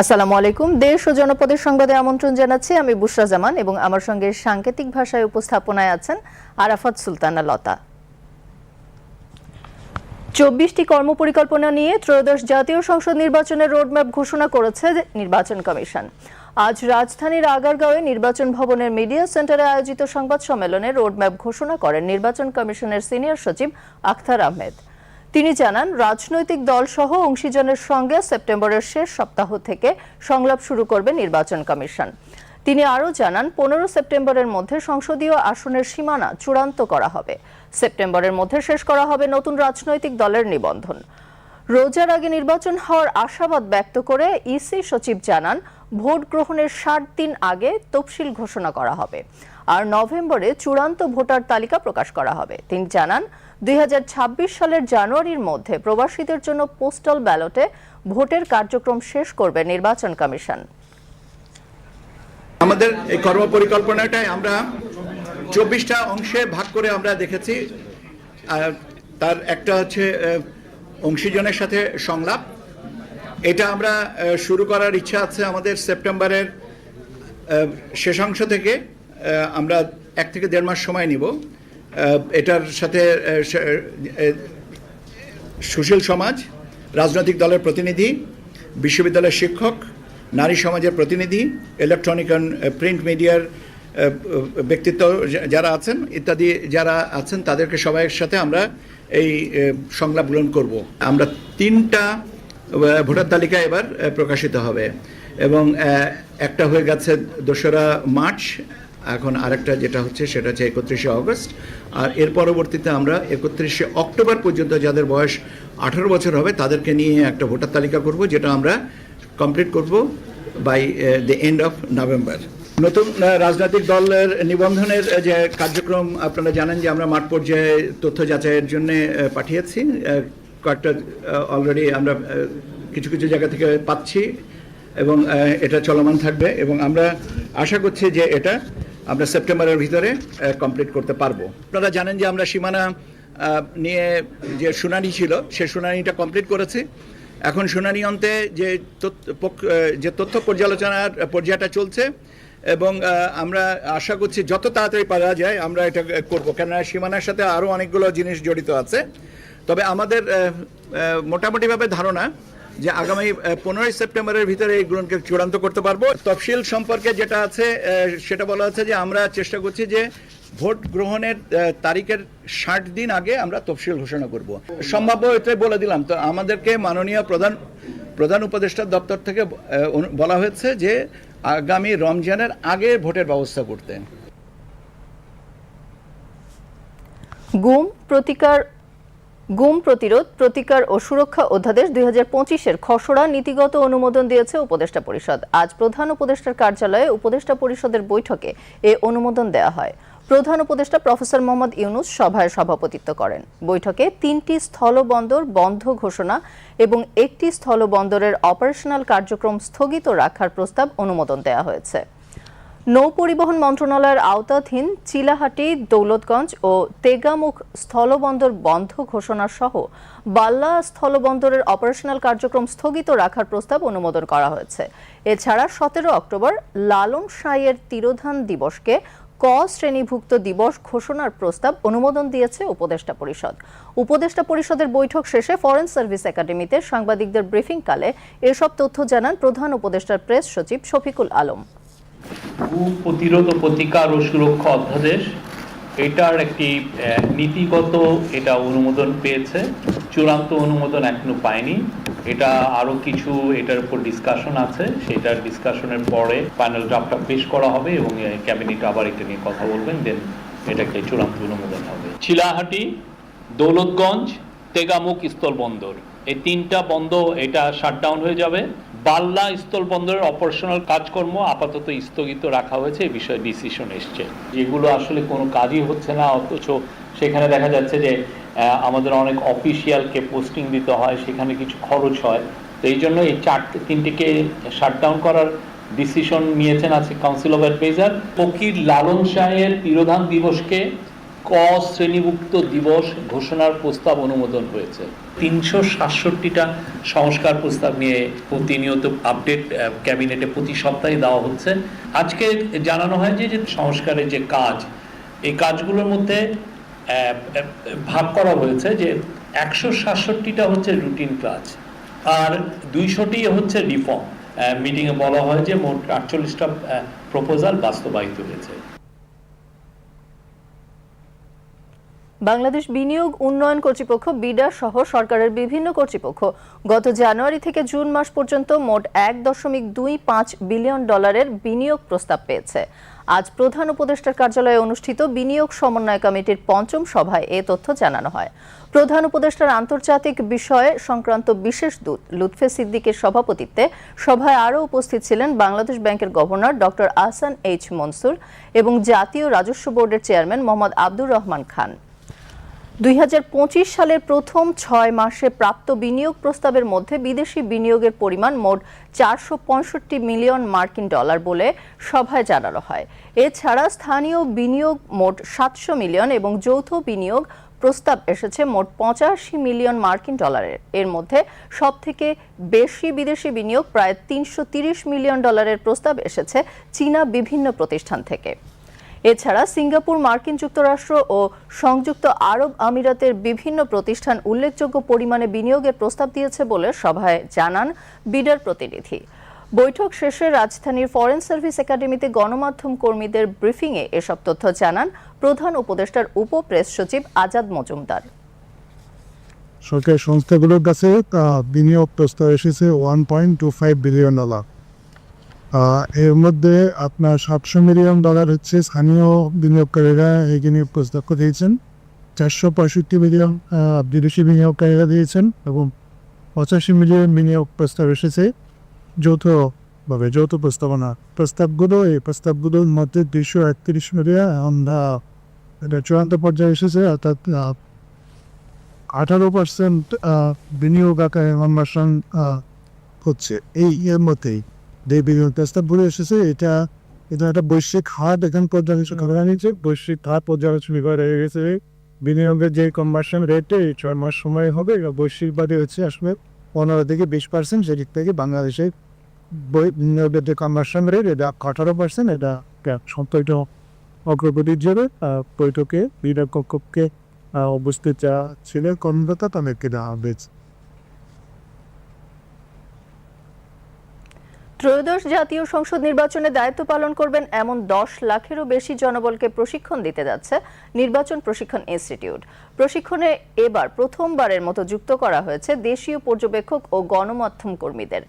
আসসালামু আলাইকুম। দেশ ও জনপদের সংবাদে আমন্ত্রণ জানাচ্ছি আমি বুশরা জামান এবং আমার সঙ্গে সাংকেতিক ভাষায় উপস্থাপনায় আছেন আরাফাত সুলতানা লতা। চব্বিশটি কর্মপরিকল্পনা নিয়ে ত্রয়োদশ জাতীয় সংসদ নির্বাচনের রোডম্যাপ ঘোষণা করেছে নির্বাচন কমিশন। আজ রাজধানীর আগারগাঁওয়ে নির্বাচন ভবনের মিডিয়া সেন্টারে আয়োজিত সংবাদ সম্মেলনে রোডম্যাপ ঘোষণা করেন নির্বাচন কমিশনের সিনিয়র সচিব আখতার আহমেদ। তিনি জানান, রাজনৈতিক দলসহ অংশীজনের সঙ্গে সেপ্টেম্বরের শেষ সপ্তাহ থেকে সংলাপ শুরু করবে নির্বাচন কমিশন। তিনি আরও জানান, পনেরো সেপ্টেম্বরের মধ্যে সংসদীয় আসনের সীমানা চূড়ান্ত করা হবে। সেপ্টেম্বরের মধ্যে শেষ করা হবে নতুন রাজনৈতিক দলের নিবন্ধন। রোজার আগে নির্বাচন হওয়ার আশাবাদ ব্যক্ত করে ইসি সচিব জানান, ভোট গ্রহণের ষাট দিন আগে তফসিল ঘোষণা করা হবে। আর নভেম্বরে চূড়ান্ত ভোটার তালিকা প্রকাশ করা হবে। তিনি জানান দুই হাজার ছাব্বিশ সালের জানুয়ারির মধ্যে প্রবাসীদের জন্য পোস্টাল ব্যালটে ভোটের কার্যক্রম শেষ করবে নির্বাচন কমিশন। আমাদের এই কর্ম পরিকল্পনাটাই আমরা চব্বিশটা অংশে ভাগ করে আমরা দেখেছি। তার একটা হচ্ছে অংশীজনের সাথে সংলাপ। এটা আমরা শুরু করার ইচ্ছা আছে আমাদের সেপ্টেম্বরের শেষাংশ থেকে। আমরা এক থেকে দেড় মাস সময় নিব। এটার সাথে সুশীল সমাজ, রাজনৈতিক দলের প্রতিনিধি, বিশ্ববিদ্যালয়ের শিক্ষক, নারী সমাজের প্রতিনিধি ইলেকট্রনিক অ্যান্ড প্রিন্ট মিডিয়ার ব্যক্তিত্ব যারা আছেন, ইত্যাদি যারা আছেন, তাদেরকে সবাইয়ের সাথে আমরা এই সংলাপ গ্রহণ করব। আমরা তিনটা ভোটার তালিকা এবার প্রকাশিত হবে। এবং একটা হয়ে গেছে দোসরা মার্চ এখন আরেকটা যেটা হচ্ছে, সেটা হচ্ছে একত্রিশে অগস্ট। আর এর পরবর্তীতে আমরা একত্রিশে অক্টোবর পর্যন্ত যাদের বয়স আঠারো বছর হবে, তাদেরকে নিয়ে একটা ভোটার তালিকা করব, যেটা আমরা কমপ্লিট করব by the end of November নতুন রাজনৈতিক দলের নিবন্ধনের যে কার্যক্রম আপনারা জানেন যে আমরা মাঠ পর্যায়ে তথ্য যাচাইয়ের জন্য পাঠিয়েছি। কয়েকটা অলরেডি আমরা কিছু কিছু জায়গা থেকে পাচ্ছি এবং এটা চলমান থাকবে এবং আমরা আশা করছি যে এটা আমরা সেপ্টেম্বরের ভিতরে কমপ্লিট করতে পারব। আপনারা জানেন যে আমরা সীমানা নিয়ে যে শুনানি ছিল, সে শুনানিটা কমপ্লিট করেছি। এখন শুনানি অন্তে যে যে তথ্য পর্যালোচনার পর্যায়টা চলছে এবং আমরা আশা করছি যত তাড়াতাড়ি পারা যায়, আমরা এটা করব। কেননা সীমানার সাথে আরও অনেকগুলো জিনিস জড়িত আছে। তবে আমাদের মোটামুটিভাবে ধারণা যে আগামী পনেরোই সেপ্টেম্বরের ভিতরে এইগুলোকে চূড়ান্ত করতে পারব। তফসিল সম্পর্কে যেটা আছে সেটা বলা হচ্ছে যে আমরা চেষ্টা করছি যে ভোট গ্রহণের তারিখের ষাট দিন আগে আমরা তফসিল ঘোষণা করব। সম্ভাব্য এটাই বলে দিলাম, তো আমাদেরকে মাননীয় প্রধান প্রধান উপদেষ্টার দপ্তর থেকে বলা হয়েছে যে আগামী রমজানের আগে ভোটের ব্যবস্থা করতে। গুম, প্রতিকার গুম প্রতিরোধ, প্রতিকার ও সুরক্ষা অধ্যাদেশ দুই হাজার পঁচিশের খসড়া নীতিগত অনুমোদন দিয়েছে উপদেষ্টা পরিষদ। আজ প্রধান উপদেষ্টার কার্যালয়ে উপদেষ্টা পরিষদের বৈঠকে এ অনুমোদন দেওয়া হয়। প্রধান উপদেষ্টা প্রফেসর মোহাম্মদ ইউনুস সভায় সভাপতিত্ব করেন। বৈঠকে তিনটি স্থলবন্দর বন্ধ ঘোষণা এবং একটি স্থলবন্দরের অপারেশনাল কার্যক্রম স্থগিত রাখার প্রস্তাব অনুমোদন দেওয়া হয়েছে। নৌ পরিবহন মন্ত্রণালয়ের আওতাধীন চিলাহাটি, দৌলতগঞ্জ ও তেগামুখ স্থলবন্দর বন্ধ ঘোষণা সহ বাল্লা স্থলবন্দরের অপারেশনাল কার্যক্রম স্থগিত রাখার প্রস্তাব অনুমোদন করা হয়েছে। এছাড়া সতেরো অক্টোবর লালন সাইয়ের তিরোধান দিবসকে ক শ্রেণীভুক্ত দিবস ঘোষণার প্রস্তাব অনুমোদন দিয়েছে উপদেষ্টা পরিষদ। উপদেষ্টা পরিষদের বৈঠক শেষে ফরেন সার্ভিস একাডেমিতে সাংবাদিকদের ব্রিফিংকালে এসব তথ্য জানান প্রধান উপদেষ্টার প্রেস সচিব শফিকুল আলম। প্রতিরোধ ও প্রতিকার ও সুরক্ষা অধ্যাদেশ। এটার একটি নীতিগত এটা অনুমোদন পেয়েছে। চূড়ান্ত অনুমোদন এখনও পায়নি। এটা আরও কিছু এটার উপর ডিসকাশন আছে। সেটার ডিসকাশনের পরে ফাইনাল ড্রাফটটা পেশ করা হবে এবং ক্যাবিনেট আবার এটা নিয়ে কথা বলবেন দেন এটাকে চূড়ান্ত অনুমোদন হবে। চিলাহাটি দৌলতগঞ্জ, তেগামুখ স্থলবন্দর। এই তিনটা বন্ধ, এটা শাটডাউন হয়ে যাবে। বাল্লা স্থল বন্দরের অপারেশনাল কাজকর্ম আপাতত স্থগিত রাখা হয়েছে বিষয়ে ডিসিশন এসছে। যেগুলো আসলে কোনো কাজই হচ্ছে না, অথচ সেখানে দেখা যাচ্ছে যে আমাদের অনেক অফিসিয়ালকে পোস্টিং দিতে হয়, সেখানে কিছু খরচ হয়। তো এই জন্য এই চারটে তিনটিকে শাটডাউন করার ডিসিশন নিয়েছেন আছে council of adviser Fakir Lalon শাহের তিরোধান দিবসকে ক শ্রেণীভুক্ত দিবস ঘোষণার প্রস্তাব অনুমোদন হয়েছে। তিনশো সাতষট্টিটা সংস্কার প্রস্তাব নিয়ে প্রতিনিয়ত আপডেট ক্যাবিনেটে প্রতি সপ্তাহে দেওয়া হচ্ছে। আজকে জানানো হয় যে সংস্কারের যে কাজ, এই কাজগুলোর মধ্যে ভাগ করা হয়েছে যে একশো সাতষট্টিটা হচ্ছে রুটিন কাজ আর দুইশোটি হচ্ছে রিফর্ম। মিটিংয়ে বলা হয় যে মোট আটচল্লিশটা প্রপোজাল বাস্তবায়িত হয়েছে। বাংলাদেশ বিনিয়োগ উন্নয়ন কর্তৃপক্ষ, বিডা সহ সরকারের বিভিন্ন কর্তৃপক্ষ। গত জানুয়ারি থেকে জুন মাস পর্যন্ত মোট এক দশমিক দুই পাঁচ বিলিয়ন ডলারের বিনিয়োগ প্রস্তাব পেয়েছে। আজ প্রধান উপদেষ্টার কার্যালয়ে অনুষ্ঠিত বিনিয়োগ সমন্বয় কমিটির পঞ্চম সভায় এ তথ্য জানানো হয়। প্রধান উপদেষ্টার আন্তর্জাতিক বিষয়ে সংক্রান্ত বিশেষ দূত লুৎফে সিদ্দিকের সভাপতিত্বে সভায় আরও উপস্থিত ছিলেন বাংলাদেশ ব্যাংকের governor doctor Ahsan H Mansur এবং জাতীয় রাজস্ব বোর্ডের চেয়ারম্যান মোহাম্মদ আব্দুর রহমান খান। দুই হাজার পঁচিশ সালের প্রথম ছয় মাসে প্রাপ্ত বিনিয়োগ প্রস্তাবের মধ্যে বিদেশি বিনিয়োগের পরিমাণ মোট চারশো পঁয়ষট্টি মিলিয়ন মার্কিন ডলার বলে সভায় জানানো হয়। এছাড়া স্থানীয় বিনিয়োগ মোট সাতশো মিলিয়ন এবং যৌথ বিনিয়োগ প্রস্তাব এসেছে মোট পঁচাশি মিলিয়ন মার্কিন ডলারের। এর মধ্যে সবথেকে বেশি বিদেশি বিনিয়োগ প্রায় তিনশো মিলিয়ন ডলারের প্রস্তাব এসেছে চীনা বিভিন্ন প্রতিষ্ঠান থেকে। এছাড়া সিঙ্গাপুর, মার্কিন যুক্তরাষ্ট্র ও সংযুক্ত আরব আমিরাতের বিভিন্ন প্রতিষ্ঠান উল্লেখযোগ্য পরিমাণে বিনিয়োগের প্রস্তাব দিয়েছে বলে সভায় জানান বিডার প্রতিনিধি। বৈঠক শেষে রাজধানীর ফরেন সার্ভিস একাডেমিতে গণমাধ্যম কর্মীদের ব্রিফিংয়ে এসব তথ্য জানান প্রধান উপদেষ্টার উপ প্রেস সচিব আজাদ মজুমদার। সরকারি সংস্থাগুলোর কাছে বিনিয়োগ প্রস্তাব এসেছে one point two five billion dollar মধ্যে আপনার সাতশো মিলিয়ন ডলার হচ্ছে স্থানীয় বিনিয়োগকারীরা এই বিনিয়োগ প্রস্তাব দিয়েছেন। চারশো পঁয়ষট্টি মিলিয়ন বিদেশি বিনিয়োগকারীরা দিয়েছেন এবং পঁচাশি মিলিয়ন বিনিয়োগ প্রস্তাব এসেছে। যৌথভাবে যৌথ প্রস্তাবনা। প্রস্তাবগুলো, এই প্রস্তাবগুলোর মধ্যে দুইশো একত্রিশ মিলিয়ন এটা চূড়ান্ত পর্যায়ে এসেছে, অর্থাৎ আঠারো পার্সেন্ট বিনিয়োগ আকারে হচ্ছে। এই এর মধ্যেই যে বিনিয়োগ প্রস্তাব বলে এসেছে এটা এটা একটা বৈশ্বিক হাট এখন পর্যালোচনা করা নিচ্ছে বৈশ্বিক হাট পর্যালোচনা করা হয়ে গেছে। বিনিয়োগের যে কনভার্সন রেটে এই ছয় মাস সময় হবে এটা বৈশ্বিকভাবে হচ্ছে আসলে পনেরো থেকে বিশ পার্সেন্ট সেদিক থেকে বাংলাদেশের বিনিয়োগের যে কনভার্সন রেট এটা আঠারো পার্সেন্ট এটা সম্পর্ক অগ্রগতির জন্য বৈঠকে বিনিয়োগ কক্ষকে উপস্থিত যা ছিলেন কর্মকর্তা তাদেরকে দেওয়া হয়েছে। ত্রয়োদশ জাতীয় সংসদ নির্বাচনে দায়িত্ব পালন করবেন এমন দশ লাখেরও বেশি জনবলকে প্রশিক্ষণ দিতে যাচ্ছে নির্বাচন প্রশিক্ষণ ইনস্টিটিউট। প্রশিক্ষণে এবার প্রথমবারের মতো যুক্ত করা হয়েছে দেশীয় পর্যবেক্ষক ও গণমাধ্যম কর্মীদের।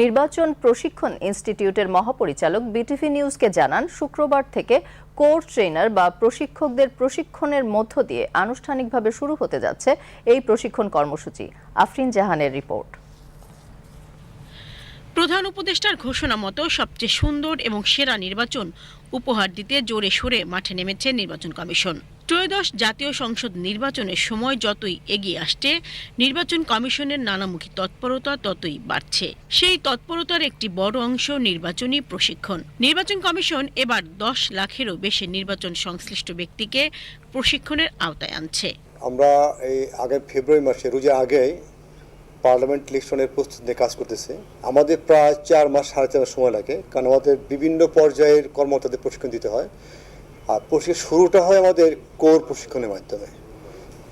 নির্বাচন প্রশিক্ষণ ইনস্টিটিউটের মহাপরিচালক বিটিভি নিউজকে জানান, শুক্রবার থেকে কোর ট্রেনার বা প্রশিক্ষকদের প্রশিক্ষণের মধ্য দিয়ে আনুষ্ঠানিকভাবে শুরু হতে যাচ্ছে এই প্রশিক্ষণ কর্মসূচি। আফরিন জাহানের রিপোর্ট। প্রধান উপদেষ্টার ঘোষণা মতো সবচেয়ে সুন্দর এবং সেরা নির্বাচন উপহার দিতে জোরে সোরে মাঠে নেমেছে নির্বাচন কমিশন। ত্রয়োদশ জাতীয় সংসদ নির্বাচনের সময় যতই এগিয়ে আসছে, নির্বাচন কমিশনের নানামুখী তৎপরতা ততই বাড়ছে। সেই তৎপরতার একটি বড় অংশ নির্বাচনী প্রশিক্ষণ। নির্বাচন কমিশন এবার দশ লাখেরও বেশি নির্বাচন সংশ্লিষ্ট ব্যক্তিকে প্রশিক্ষণের আওতায় আনছে। আমরা এই আগের ফেব্রুয়ারি মাসে রোজা আগেই পার্লামেন্ট ইলেকশনের প্রস্তুতি নিয়ে কাজ করতেছে। আমাদের প্রায় চার মাস, সাড়ে চার মাস সময় লাগে, কারণ আমাদের বিভিন্ন পর্যায়ের কর্মকর্তাদের প্রশিক্ষণ দিতে হয়। আর প্রশিক্ষণ শুরুটা হয় আমাদের কোর প্রশিক্ষণের মাধ্যমে।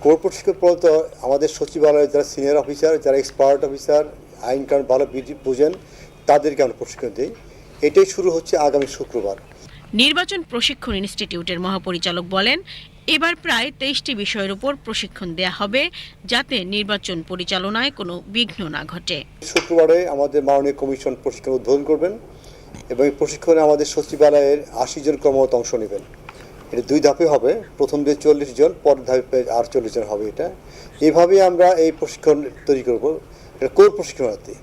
কোর প্রশিক্ষণ পর্যন্ত আমাদের সচিবালয়ের যারা সিনিয়র অফিসার, যারা এক্সপার্ট অফিসার আইন কানুন ভালো বুঝি- বুঝেন, তাদেরকে আমরা প্রশিক্ষণ দিই। এটাই শুরু হচ্ছে আগামী শুক্রবার। নির্বাচন প্রশিক্ষণ ইনস্টিটিউটের মহাপরিচালক বলেন এবার প্রায় তেইশটি বিষয়ের উপর প্রশিক্ষণ দেয়া হবে যাতে নির্বাচন পরিচালনায় কোনো বিঘ্ন না ঘটে। শুক্রবারে আমাদের মাননীয় কমিশন প্রশিক্ষণ উদ্বোধন করবেন এবং এই প্রশিক্ষণে আমাদের সচিবালয়ের আশি জন কর্মরত অংশ নেবেন। এটা দুই ধাপে হবে। প্রথম দিয়ে চল্লিশ জন পরের ধাপে আর চল্লিশ জন হবে এটা। এইভাবেই আমরা এই প্রশিক্ষণ তৈরি করব। এটা কোর প্রশিক্ষণার্থী?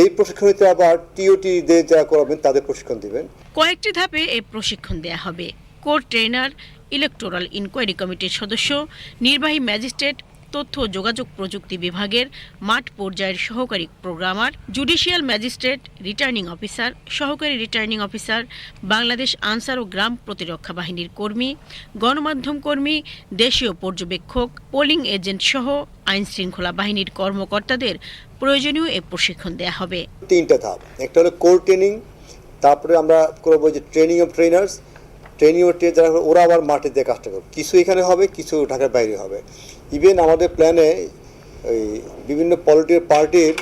এই প্রশিক্ষণীতে আবার টিওটি দিয়ে যারা করাবেন তাদের প্রশিক্ষণ দিবেন। কয়েকটি ধাপে এই প্রশিক্ষণ দেয়া হবে। কোর ট্রেনার ইলেকটোরাল ইনকোয়ারি কমিটির সদস্য, নির্বাহী ম্যাজিস্ট্রেট, তথ্য যোগাযোগ প্রযুক্তি বিভাগের মাঠ পর্যায়ের সহকারী programmer, judicial magistrate, returning officer, সহকারী রিটার্নিং অফিসার, বাংলাদেশ আনসার ও গ্রাম প্রতিরক্ষা বাহিনীর কর্মী, গণমাধ্যম কর্মী, দেশীয় পর্যবেক্ষক, পোলিং এজেন্ট সহ আইন শৃঙ্খলা বাহিনীর কর্মকর্তাদের প্রয়োজনীয় এ প্রশিক্ষণ দেয়া হবে। তিনটা ধাপ। একটা হলো কোর ট্রেনিং তারপরে আমরা করব যে training of trainers training of train যারা ওরা আবার মাঠে দিয়ে কাজটা করবে। কিছু এখানে হবে, কিছু ঢাকার বাইরে হবে। ইভেন আমাদের প্ল্যানে ওই বিভিন্ন পলিটিক্যাল পার্টির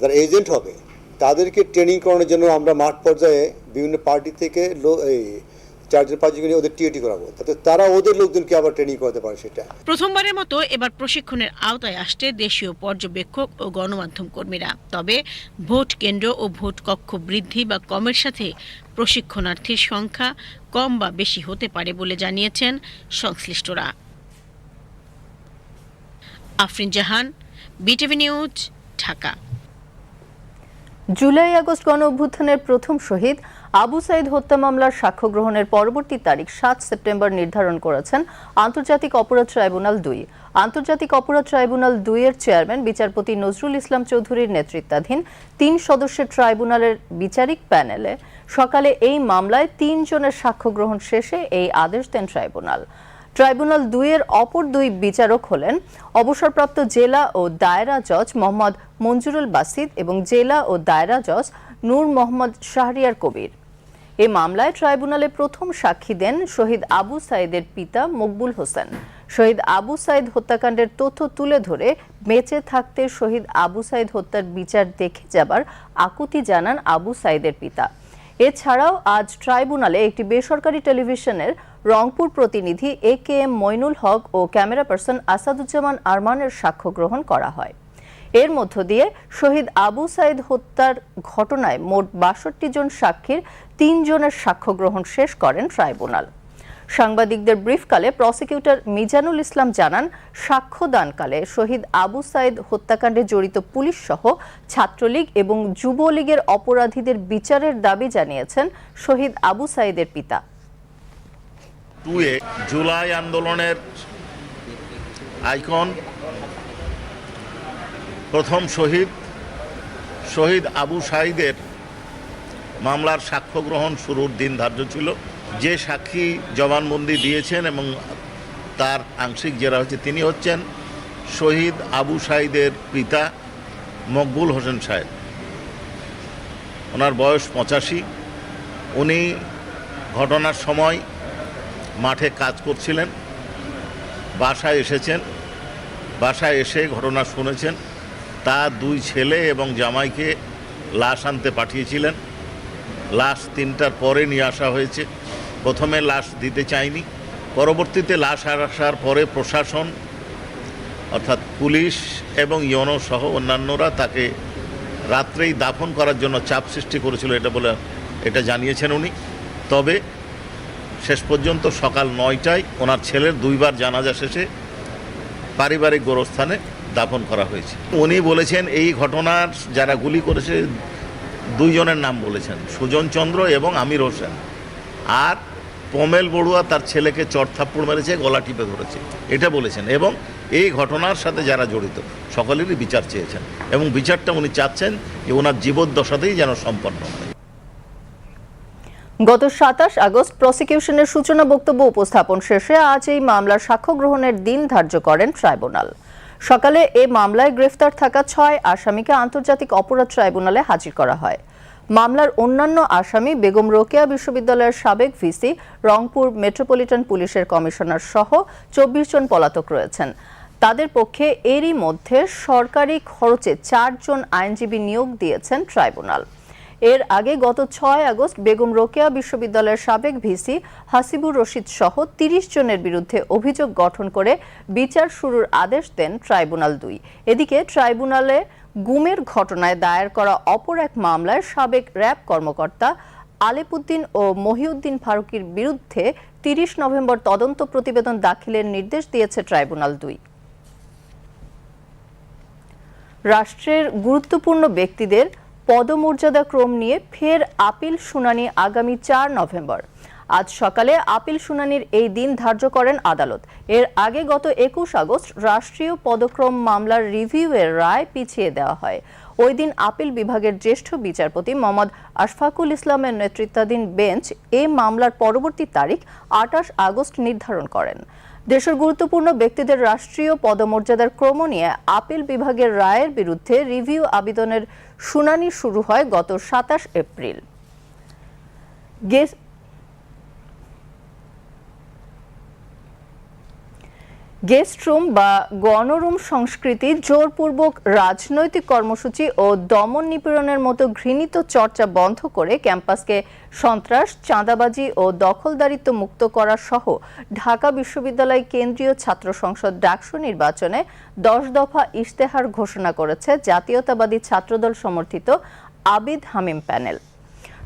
যারা এজেন্ট হবে, তাদেরকে ট্রেনিং করানোর জন্য আমরা মাঠ পর্যায়ে বিভিন্ন পার্টি থেকে লো- এই চারজন পাঁচজন নিয়ে ওদের টিএটি করাবো। তাতে তারা ওদের লোকজনকে আবার ট্রেনিং করাতে পারে সেটা। প্রথমবারের মতো এবার প্রশিক্ষণের আওতায় আসছে দেশীয় পর্যবেক্ষক ও গণমাধ্যম কর্মীরা। তবে ভোট কেন্দ্র ও ভোট কক্ষ বৃদ্ধি বা কমের সাথে প্রশিক্ষণার্থীর সংখ্যা কম বা বেশি হতে পারে বলে জানিয়েছেন সংশ্লিষ্টরা। Afrin Jahan, BTV news, Dhaka. July August গণ অভ্যুত্থানের প্রথম শহীদ আবু সাইদ হত্যা মামলার সাক্ষ্য গ্রহণের পরবর্তী তারিখ সাত সেপ্টেম্বর নির্ধারণ করেছেন আন্তর্জাতিক অপরাধ ট্রাইব্যুনাল দুই। আন্তর্জাতিক অপরাধ ট্রাইব্যুনাল দুইয়ের চেয়ারম্যান বিচারপতি নজরুল ইসলাম চৌধুরীর নেতৃত্বাধীন তিন সদস্যের ট্রাইব্যুনালের বিচারিক প্যানেলে সকালে এই মামলায় তিনজনের সাক্ষ্য গ্রহণ শেষে এই আদেশ দেন ট্রাইব্যুনাল। ট্রাইব্যুনাল দুইয়ের অপর দুই বিচারক হলেন অবসরপ্রাপ্ত জেলা ও দায়রা জজ মোহাম্মদ মঞ্জুরুল বাসিদ এবং জেলা ও দায়রা জজ নূর মোহাম্মদ শাহরিয়ার কবির। এ মামলায় ট্রাইব্যুনালে প্রথম সাক্ষী দেন শহীদ আবু সাইদের পিতা মকবুল হোসেন। শহীদ আবু সাইদ হত্যাকাণ্ডের তথ্য তুলে ধরে বেঁচে থাকতে শহীদ আবু সাইদ হত্যার বিচার দেখে যাবার আকুতি জানান আবু সাইদের পিতা। এছাড়াও আজ ট্রাইব্যুনালে একটি বেসরকারি টেলিভিশনের রংপুর প্রতিনিধি A K M Mainul Haque O camera person Asaduzzaman আরমানের সাক্ষ্য গ্রহণ করা হয়। এর মধ্য দিয়ে শহীদ আবু সাইদ হত্যার ঘটনায় মোট বাষট্টি জন সাক্ষীর তিনজনের সাক্ষ্য গ্রহণ শেষ করেন ট্রাইব্যুনাল। সাংবাদিকদের ব্রিফকালে প্রসিকিউটর মিজানুল ইসলাম জানান, সাক্ষ্যদানকালে শহীদ আবু সাইদ হত্যাকাণ্ডে জড়িত পুলিশ সহ ছাত্রলীগ এবং যুবলীগের অপরাধীদের বিচারের দাবি জানিয়েছেন শহীদ আবু সাইদের পিতা। জুলাই আন্দোলনের আইকন, প্রথম শহীদ শহীদ আবু সাইদের মামলার সাক্ষ্য গ্রহণ শুরুর দিন ধার্য ছিল। যে সাক্ষী জবানবন্দি দিয়েছেন এবং তার আংশিক জেরা হচ্ছে তিনি হচ্ছেন শহীদ আবু সাইদের পিতা মকবুল হোসেন সাহেব। ওনার বয়স পঁচাশি। উনি ঘটনার সময় মাঠে কাজ করছিলেন, বাসায় এসেছেন, বাসায় এসে ঘটনা শুনেছেন। তার দুই ছেলে এবং জামাইকে লাশ আনতে পাঠিয়েছিলেন। লাশ তিনটার পরে নিয়ে আসা হয়েছে। প্রথমে লাশ দিতে চায়নি পরবর্তীতে লাশ আসার পরে প্রশাসন, অর্থাৎ পুলিশ এবং ইয়নো সহ অন্যান্যরা তাকে রাত্রেই দাফন করার জন্য চাপ সৃষ্টি করেছিল এটা বলে, এটা জানিয়েছেন উনি। তবে শেষ পর্যন্ত সকাল নয়টায় ওনার ছেলের দুইবার জানাজা শেষে পারিবারিক গোরস্থানে দাফন করা হয়েছে। উনি বলেছেন, এই ঘটনার যারা গুলি করেছে, দুইজনের নাম বলেছেন, সুজন চন্দ্র এবং আমির হোসেন। আর পমেল বড়ুয়া তার ছেলেকে চট থাপ্পড় মেরেছে, গলা টিপে ধরেছে। এটা বলেছেন। এবং এই ঘটনার সাথে যারা জড়িত, সকলেরই বিচার চেয়েছেন। এবং বিচারটা উনি চাচ্ছেন যে ওনার জীবদ্দশাতেই যেন সম্পন্ন হয়। গত সাতাশ আগস্ট প্রসিকিউশনের সূচনা বক্তব্য উপস্থাপন শেষে আজ এই মামলার সাক্ষ্য গ্রহণের দিন ধার্য করেন ট্রাইব্যুনাল। সকালে এ মামলায় গ্রেফতার থাকা ছয় আসামিকে আন্তর্জাতিক অপরাধ ট্রাইব্যুনালে হাজির করা হয়। মামলার অন্যান্য আসামি বেগম রোকেয়া বিশ্ববিদ্যালয়ের সাবেক ভিসি, রংপুর মেট্রোপলিটন পুলিশের কমিশনার সহ চব্বিশ জন পলাতক রয়েছেন। তাদের পক্ষে এরই মধ্যে সরকারি খরচে চারজন আইনজীবী নিয়োগ দিয়েছেন ট্রাইব্যুনাল। এর আগে গত ছয় আগস্ট বেগম রোকেয়া বিশ্ববিদ্যালয়ের সাবেক ভিসি হাসিবুর রশিদ সহ তিরিশ জনের বিরুদ্ধে অভিযোগ গঠন করে বিচার শুরুর আদেশ দেন ট্রাইব্যুনাল দুই। এদিকে ট্রাইব্যুনালে গুমের ঘটনায় দায়ের করা অপর এক মামলায় সাবেক র্যাব কর্মকর্তা আলেপুদ্দিন ও মহিউদ্দিন ফারুকির বিরুদ্ধে তিরিশ নভেম্বর তদন্ত প্রতিবেদন দাখিলের নির্দেশ দিয়েছে ট্রাইব্যুনাল দুই। রাষ্ট্রের গুরুত্বপূর্ণ ব্যক্তিদের পদমর্যাদা ক্রম নিয়ে ফের আপিল শুনানি আগামী চার নভেম্বর। আজ সকালে আপিল শুনানির এই দিন ধার্য করেন আদালত। এর আগে গত একুশ আগস্ট রাষ্ট্রীয় পদক্রম মামলার রিভিউয়ের রায় পিছিয়ে দেওয়া হয়। ওই দিন আপিল বিভাগের জ্যেষ্ঠ বিচারপতি মোহাম্মদ আশফাকুল ইসলামের নেতৃত্বাধীন বেঞ্চ এ মামলার পরবর্তী তারিখ আটাশ আগস্ট নির্ধারণ করেন। দেশের গুরুত্বপূর্ণ ব্যক্তিদের রাষ্ট্রীয় পদমর্যাদার ক্রম নিয়ে আপিল বিভাগের রায়ের বিরুদ্ধে রিভিউ আবেদনের শুনানি শুরু হয় গত সাতাশ এপ্রিল। গেস্ট রুম বা গণরুম সংস্কৃতি জোরপূর্বক রাজনৈতিক কর্মসূচি ও দমন নিপীড়নের মতো ঘৃণিত চর্চা বন্ধ করে ক্যাম্পাসকে সন্ত্রাস, চাঁদাবাজি ও দখলদারিত্ব মুক্ত করা সহ ঢাকা বিশ্ববিদ্যালয় কেন্দ্রীয় ছাত্র সংসদ ডাকসু নির্বাচনে দশ দফা ইশতেহার ঘোষণা করেছে জাতীয়তাবাদী ছাত্রদল সমর্থিত আবিদ হামিম প্যানেল।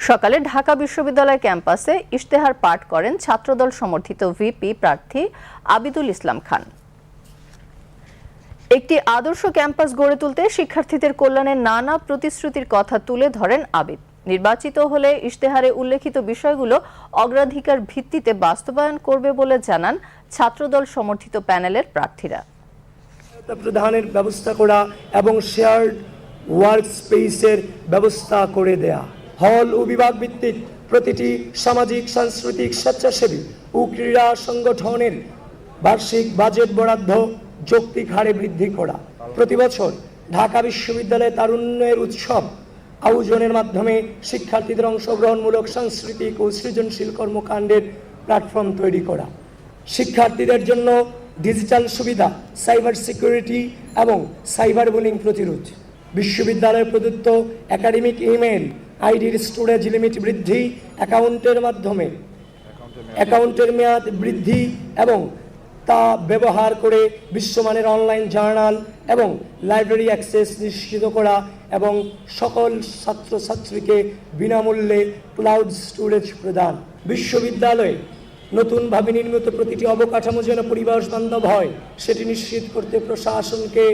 সকালে ঢাকা বিশ্ববিদ্যালয় ক্যাম্পাসে ইশতেহার পাঠ করেন ছাত্রদল সমর্থিত ভিপি প্রার্থী আবিদুল ইসলাম খান। একটি আদর্শ ক্যাম্পাস গড়ে তুলতে শিক্ষার্থীদের কল্যাণে নানা প্রতিশ্রুতির কথা তুলে ধরেন আবিদ। নির্বাচিত হলে ইশতেহারে উল্লেখিত বিষয়গুলো অগ্রাধিকার ভিত্তিতে বাস্তবায়ন করবে বলে জানান ছাত্রদল সমর্থিত প্যানেলের প্রার্থীরা। প্রধানের ব্যবস্থা করা এবং শেয়ার্ড ওয়ার্ক স্পেসের ব্যবস্থা করে দেয়া। হল ও বিভাগ ভিত্তিক প্রতিটি সামাজিক, সাংস্কৃতিক, স্বেচ্ছাসেবী ও ক্রীড়া সংগঠনের বার্ষিক বাজেট বরাদ্দ যৌক্তিক হারে বৃদ্ধি করা। প্রতি বছর ঢাকা বিশ্ববিদ্যালয়ে তারুণ্যের উৎসব আয়োজনের মাধ্যমে শিক্ষার্থীদের অংশগ্রহণমূলক সাংস্কৃতিক ও সৃজনশীল কর্মকাণ্ডের প্ল্যাটফর্ম তৈরি করা। শিক্ষার্থীদের জন্য ডিজিটাল সুবিধা, সাইবার সিকিউরিটি এবং সাইবার বুলিং প্রতিরোধ। বিশ্ববিদ্যালয় প্রদত্ত একাডেমিক ইমেল আইডির স্টোরেজ লিমিট বৃদ্ধি অ্যাকাউন্টের মাধ্যমে। অ্যাকাউন্টের মেয়াদ বৃদ্ধি এবং তা ব্যবহার করে বিশ্বমানের অনলাইন জার্নাল এবং লাইব্রেরি অ্যাক্সেস নিশ্চিত করা এবং সকল ছাত্রছাত্রীকে বিনামূল্যে ক্লাউড স্টোরেজ প্রদান। বিশ্ববিদ্যালয়ে নতুনভাবে নির্মিত প্রতিটি অবকাঠামো যেন পরিবেশ বান্ধব হয়, সেটি নিশ্চিত করতে প্রশাসনকে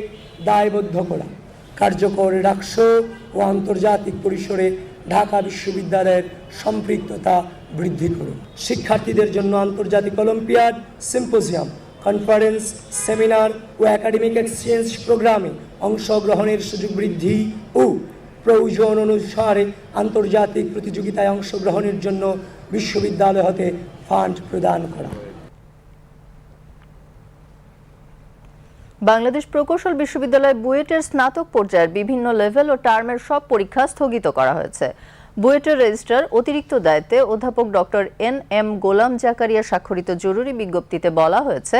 দায়বদ্ধ করা। কার্যকর রাষ্ট্র ও আন্তর্জাতিক পরিসরে ঢাকা বিশ্ববিদ্যালয়ের সম্পৃক্ততা বৃদ্ধি করুন। শিক্ষার্থীদের জন্য আন্তর্জাতিক অলিম্পিয়াড সিম্পোজিয়াম, কনফারেন্স, সেমিনার ও একাডেমিক এক্সচেঞ্জ প্রোগ্রামে অংশগ্রহণের সুযোগ বৃদ্ধি ও প্রয়োজন অনুসারে আন্তর্জাতিক প্রতিযোগিতায় অংশগ্রহণের জন্য বিশ্ববিদ্যালয় হতে ফান্ড প্রদান করা। বাংলাদেশ প্রকৌশল বিশ্ববিদ্যালয় বুয়েটের স্নাতক পর্যায়ের বিভিন্ন লেভেল ও টার্মের সব পরীক্ষা স্থগিত করা হয়েছে। বুয়েটের রেজিস্ট্রার অতিরিক্ত দায়িত্বে অধ্যাপক doctor N M Golam Zakaria স্বাক্ষরিত জরুরি বিজ্ঞপ্তিতে বলা হয়েছে,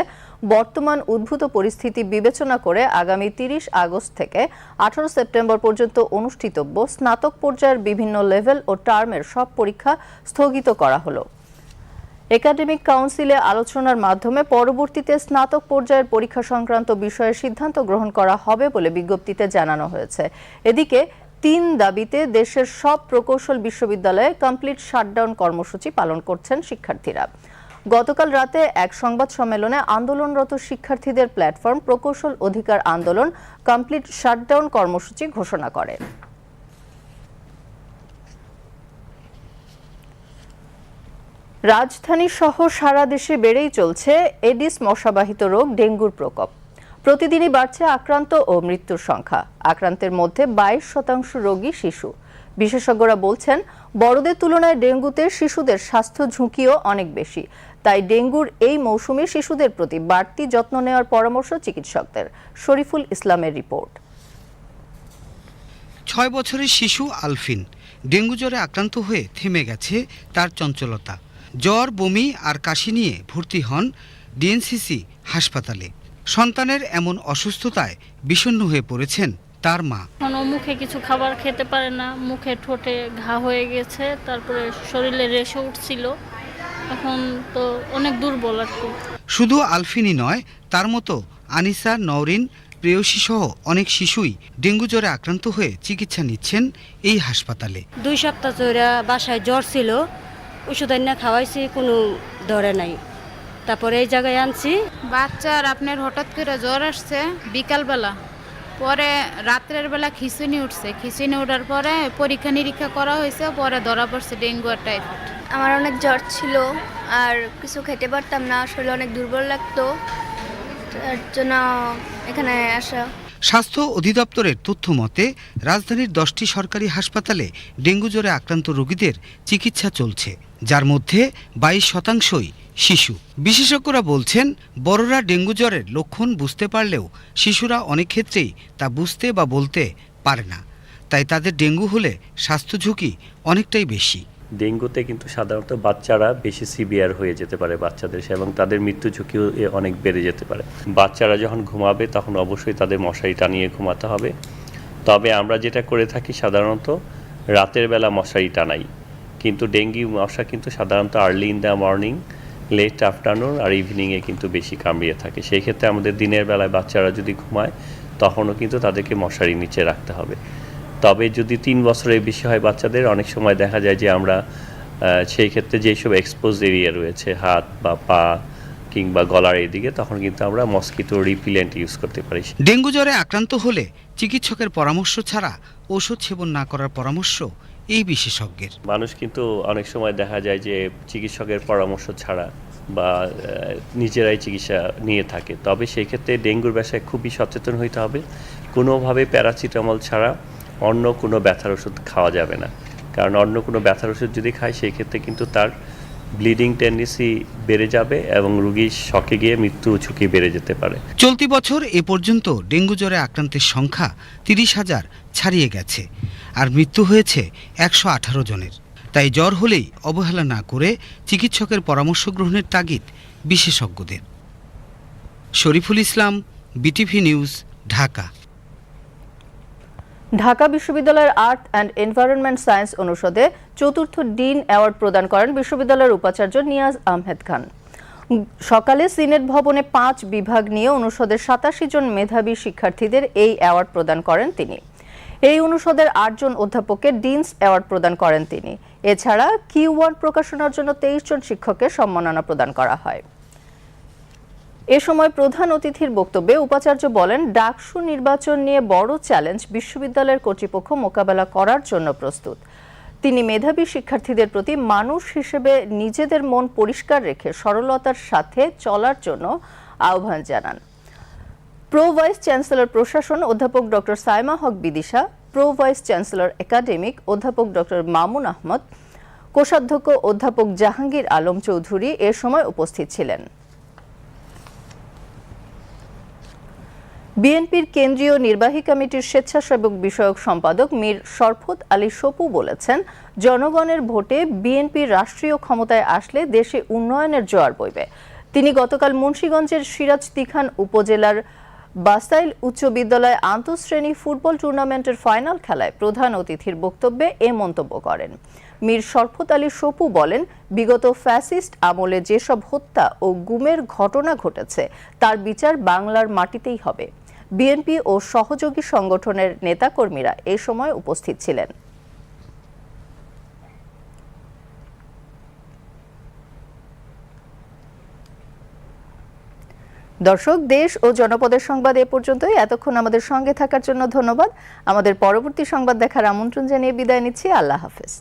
বর্তমান উদ্ভূত পরিস্থিতি বিবেচনা করে আগামী তিরিশ আগস্ট থেকে আঠারো সেপ্টেম্বর পর্যন্ত অনুষ্ঠিতব্য স্নাতক পর্যায়ের বিভিন্ন লেভেল ও টার্মের সব পরীক্ষা স্থগিত করা হলো। একাডেমিক কাউন্সিলে আলোচনার মাধ্যমে পরবর্তীতে স্নাতক পর্যায়ের পরীক্ষা সংক্রান্ত বিষয়ে সিদ্ধান্ত গ্রহণ করা হবে বলে বিজ্ঞপ্তিতে জানানো হয়েছে। এদিকে, তিন দাবিতে দেশের সব প্রকৌশল বিশ্ববিদ্যালয়ে কমপ্লিট শাটডাউন কর্মসূচি পালন করছেন শিক্ষার্থীরা। গতকাল রাতে এক সংবাদ সম্মেলনে আন্দোলনরত শিক্ষার্থীদের প্ল্যাটফর্ম প্রকৌশল অধিকার আন্দোলন কমপ্লিট শাটডাউন কর্মসূচি ঘোষণা করে। রাজধানী সহ সারা দেশে বেড়েই চলছে এডিস মশাবাহিত রোগ, ডেঙ্গুর প্রকোপ। প্রতিদিনই বাড়ছে আক্রান্ত ও মৃত্যুর সংখ্যা। আক্রান্তের মধ্যে বাইশ শতাংশ রোগী শিশু। বিশেষজ্ঞরা বলছেন, বড়দের তুলনায় ডেঙ্গুতে শিশুদের স্বাস্থ্য ঝুঁকিও অনেক বেশি। তাই ডেঙ্গুর এই মৌসুমে শিশুদের প্রতি বাড়তি যত্ন নেওয়ার পরামর্শ চিকিৎসকদের। শরীফুল ইসলামের রিপোর্ট। ছয় বছরের শিশু আলফিন। ডেঙ্গু জ্বরে আক্রান্ত হয়ে থেমে গেছে তার চঞ্চলতা। জ্বর বমি আর কাশি নিয়ে ভর্তি হন ডিএনসিসি হাসপাতালে। সন্তানের এমন অসুস্থতায় বিষণ্ণ হয়ে পড়েছেন তার মা। মুখে কিছু খাবার খেতে পারে না মুখে ঠোঁটে ঘা হয়ে গেছে তারপরে শরীরে রেশে উঠছিল। এখন তো অনেক দুর্বল আর কি। শুধু আলফিনই নয় তার মতো আনিসা নওরিন প্রেয়সী সহ অনেক শিশুই ডেঙ্গু জ্বরে আক্রান্ত হয়ে চিকিৎসা নিচ্ছেন এই হাসপাতালে। দুই সপ্তাহ ধরে বাসায় জ্বর ছিল ওষুধ না খাওয়াইছি কোনো ধরে নাই। তারপরে এই জায়গায় আনছি। বাচ্চার আপনার হঠাৎ করে জ্বর আসছে বিকালবেলা। পরে রাত্রের বেলা খিচুনি উঠছে। খিচুনি ওঠার পরে পরীক্ষা নিরীক্ষা করা হয়েছে পরে ধরা পড়ছে ডেঙ্গু আর টাইফয়েড। আমার অনেক জ্বর ছিল আর কিছু খেতে পারতাম না শরীর অনেক দুর্বল লাগতো। তার জন্য এখানে আসা। স্বাস্থ্য অধিদপ্তরের তথ্য মতে রাজধানীর দশটি সরকারি হাসপাতালে ডেঙ্গু জ্বরে আক্রান্ত রোগীদের চিকিৎসা চলছে। যার মধ্যে বাইশ শতাংশই শিশু। বিশেষজ্ঞরা বলছেন, বড়রা ডেঙ্গু জ্বরের লক্ষণ বুঝতে পারলেও শিশুরা অনেক ক্ষেত্রেই তা বুঝতে বা বলতে পারে না। তাই তাদের ডেঙ্গু হলে স্বাস্থ্য ঝুঁকি অনেকটাই বেশি। ডেঙ্গুতে কিন্তু সাধারণত বাচ্চারা বেশি সিভিয়ার হয়ে যেতে পারে বাচ্চাদের এবং তাদের মৃত্যু ঝুঁকিও অনেক বেড়ে যেতে পারে। বাচ্চারা যখন ঘুমাবে তখন অবশ্যই তাদের মশারি টানিয়ে ঘুমাতে হবে। তবে আমরা যেটা করে থাকি সাধারণত রাতের বেলা মশারি টানাই। কিন্তু ডেঙ্গি মশা কিন্তু সাধারণত early in the morning late afternoon আর ইভিনিংয়ে কিন্তু বেশি কামড়িয়ে থাকে। সেই ক্ষেত্রে আমাদের দিনের বেলায় বাচ্চারা যদি ঘুমায়, তখনও কিন্তু তাদেরকে মশারি নিচে রাখতে হবে। তবে যদি তিন বছরের বেশি হয় বাচ্চাদের, অনেক সময় দেখা যায় যে আমরা সেই ক্ষেত্রে যেসব এক্সপোজ এরিয়া রয়েছে, হাত বা পা কিংবা গলার এদিকে, তখন কিন্তু আমরা মসকিটো রিপিলেন্ট ইউজ করতে পারি। ডেঙ্গু জ্বরে আক্রান্ত হলে চিকিৎসকের পরামর্শ ছাড়া ওষুধ সেবন না করার পরামর্শ এই বিশেষজ্ঞের। মানুষ কিন্তু অনেক সময় দেখা যায় যে চিকিৎসকের পরামর্শ ছাড়া বা নিজেরাই চিকিৎসা নিয়ে থাকে। তবে সেই ক্ষেত্রে ডেঙ্গুর ব্যবসায় খুবই সচেতন হইতে হবে। কোনোভাবে প্যারাসিটামল ছাড়া অন্য কোনো ব্যথার ওষুধ খাওয়া যাবে না। কারণ অন্য কোনো ব্যথার ওষুধ যদি খায় সেই ক্ষেত্রে কিন্তু তার ব্লিডিং টেন্ডেন্সি বেড়ে যাবে এবং রুগী শকে গিয়ে মৃত্যু ঝুঁকি বেড়ে যেতে পারে। চলতি বছর এ পর্যন্ত ডেঙ্গু জ্বরে আক্রান্তের সংখ্যা তিরিশ হাজার ছাড়িয়ে গেছে। আর মৃত্যু হয়েছে একশো আঠারো জনের। তাই জ্বর হলেই অবহেলা না করে চিকিৎসকের পরামর্শ গ্রহণের তাগিদ বিশেষজ্ঞদের। Shariful Islam, BTV news, Dhaka. Dhaka বিশ্ববিদ্যালয়ের আর্থ অ্যান্ড এনভায়রনমেন্ট সায়েন্স অনুষদে চতুর্থ ডিন অ্যাওয়ার্ড প্রদান করেন বিশ্ববিদ্যালয়ের উপাচার্য নিয়াজ আহমেদ খান। সকালে সিনেট ভবনে পাঁচ বিভাগ নিয়ে অনুষদের সাতাশি জন মেধাবী শিক্ষার্থীদের এই অ্যাওয়ার্ড প্রদান করেন তিনি। এই অনুষদের আটজন অধ্যাপককে ডিনস অ্যাওয়ার্ড প্রদান করেন তিনি। এছাড়া কিউ ওয়ান প্রকাশনার জন্য তেইশ জন শিক্ষককে সম্মাননা প্রদান করা হয়। এ সময় প্রধান অতিথির বক্তব্যে উপাচার্য বলেন, ডাকসু নির্বাচন নিয়ে বড় চ্যালেঞ্জ বিশ্ববিদ্যালয়ের কর্তৃপক্ষ মোকাবেলা করার জন্য প্রস্তুত। তিনি মেধাবী শিক্ষার্থীদের প্রতি মানুষ হিসেবে নিজেদের মন পরিষ্কার রেখে সরলতার সাথে চলার জন্য আহ্বান জানান। প্রো ভাইস চ্যান্সেলর প্রশাসন অধ্যাপক doctor Saima Haque Bidisha pro vice chancellor academic অধ্যাপক ডক্টর মামুন আহমদ কোষাধ্যক্ষ অধ্যাপক জাহাঙ্গীর আলম চৌধুরী এ সময় উপস্থিত ছিলেন। বিএনপির কেন্দ্রীয় নির্বাহী কমিটির স্বেচ্ছাসেবক বিষয়ক সম্পাদক মীর শরফত আলী সপু বলেছেন, জনগণের ভোটে বিএনপি রাষ্ট্রীয় ক্ষমতায় আসলে দেশে উন্নয়নের জোয়ার বইবে। তিনি গতকাল মুন্সীগঞ্জের সিরাজ তিখান উপজেলার বাসাইল উচ্চ বিদ্যালয়ে আন্তঃশ্রেণী ফুটবল টুর্নামেন্টের ফাইনাল খেলায় প্রধান অতিথির বক্তব্যে এ মন্তব্য করেন। মীর শরফত আলী সপু বলেন, বিগত ফ্যাসিস্ট আমলে যেসব হত্যা ও গুমের ঘটনা ঘটেছে, তার বিচার বাংলার মাটিতেই হবে। বিএনপি ও সহযোগী সংগঠনের নেতাকর্মীরা এ সময় উপস্থিত ছিলেন। দর্শক, দেশ ও জনপদের সংবাদ এ পর্যন্তই। এতক্ষণ আমাদের সঙ্গে থাকার জন্য ধন্যবাদ। আমাদের পরবর্তী সংবাদ দেখার আমন্ত্রণ জানিয়ে বিদায় নিচ্ছি। আল্লাহ হাফেজ।